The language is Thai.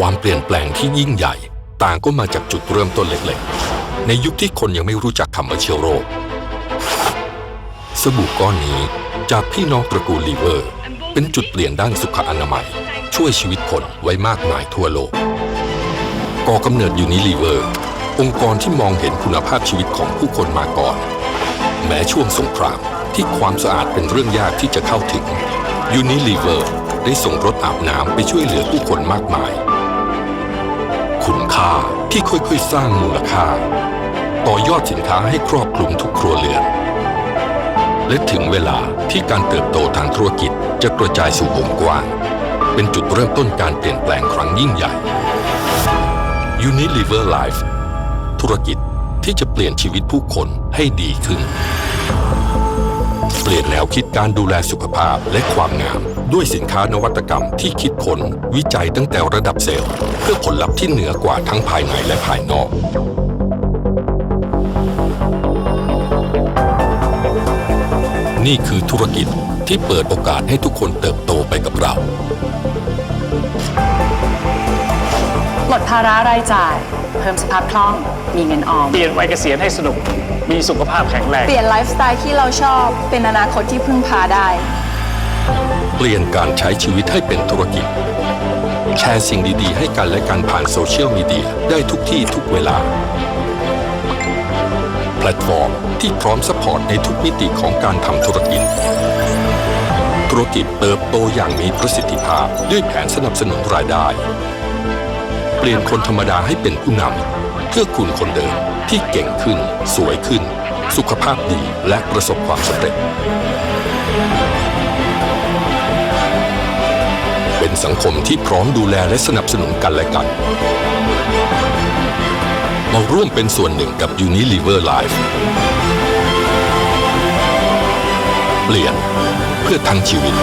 ความเปลี่ยนแปลงที่ยิ่งใหญ่ ต่างก็มาจากจุดเริ่มต้นเล็กๆ ในยุคที่คนยังไม่รู้จักคำว่าเชื้อโรค สบู่ก้อนนี้จากพี่น้องตระกูลลีเวอร์ เป็นจุดเปลี่ยนด้านสุขอนามัย ช่วยชีวิตคนไว้มากมายทั่วโลก ก่อกำเนิดยูนิลีเวอร์ องค์กรที่มองเห็นคุณภาพชีวิตของผู้คนมาก่อน แม้ช่วงสงครามที่ความสะอาดเป็นเรื่องยากที่จะเข้าถึงยูนิลีเวอร์ได้ส่งรถอาบน้ำไปช่วยเหลือผู้คนมากมาย คุณค่าที่ค่อยๆ สร้างมูลค่า ต่อยอดสินค้าให้ครอบคลุมทุกครัวเรือน และถึงเวลาที่การเติบโตทางธุรกิจจะกระจายสู่วงกว้าง เป็นจุดเริ่มต้นการเปลี่ยนแปลงครั้งยิ่งใหญ่ Unilever Life ธุรกิจที่จะเปลี่ยนชีวิตผู้คนให้ดีขึ้น เปลี่ยนแนวคิดการดูแลสุขภาพและความงาม ด้วยสินค้านวัตกรรมที่คิดค้นวิจัยตั้งแต่ระดับเซลล์ เพื่อผลลัพธ์ที่เหนือกว่าทั้งภายในและภายนอกนี่คือธุรกิจที่เปิดโอกาสให้ทุกคนเติบโตไปกับเรา ลดภาระรายจ่าย เพิ่มสภาพคล่อง มีเงินออม เปลี่ยนวัยเกษียณให้สนุก มีสุขภาพแข็งแรง เปลี่ยนไลฟ์สไตล์ที่เราชอบเป็นอนาคตที่พึ่งพาได้ เปลี่ยนการใช้ชีวิตให้เป็นธุรกิจ แชร์สิ่งดีๆ ให้กันและกันผ่านโซเชียลมีเดียได้ทุกที่ทุกเวลา แพลตฟอร์มที่พร้อมสปอร์ตในทุกมิติของการทำธุรกิจ ธุรกิจเติบโตอย่างมีประสิทธิภาพด้วยแผนสนับสนุนรายได้ เปลี่ยนคนธรรมดาให้เป็นผู้นำ เพื่อคุณคนเดิมที่เก่งขึ้น สวยขึ้น สุขภาพดีและประสบความสำเร็จ เป็นสังคมที่พร้อมดูแลและสนับสนุนกันและกัน มาร่วมเป็นส่วนหนึ่งกับ Unilever Life เปลี่ยนเพื่อทั้งชีวิต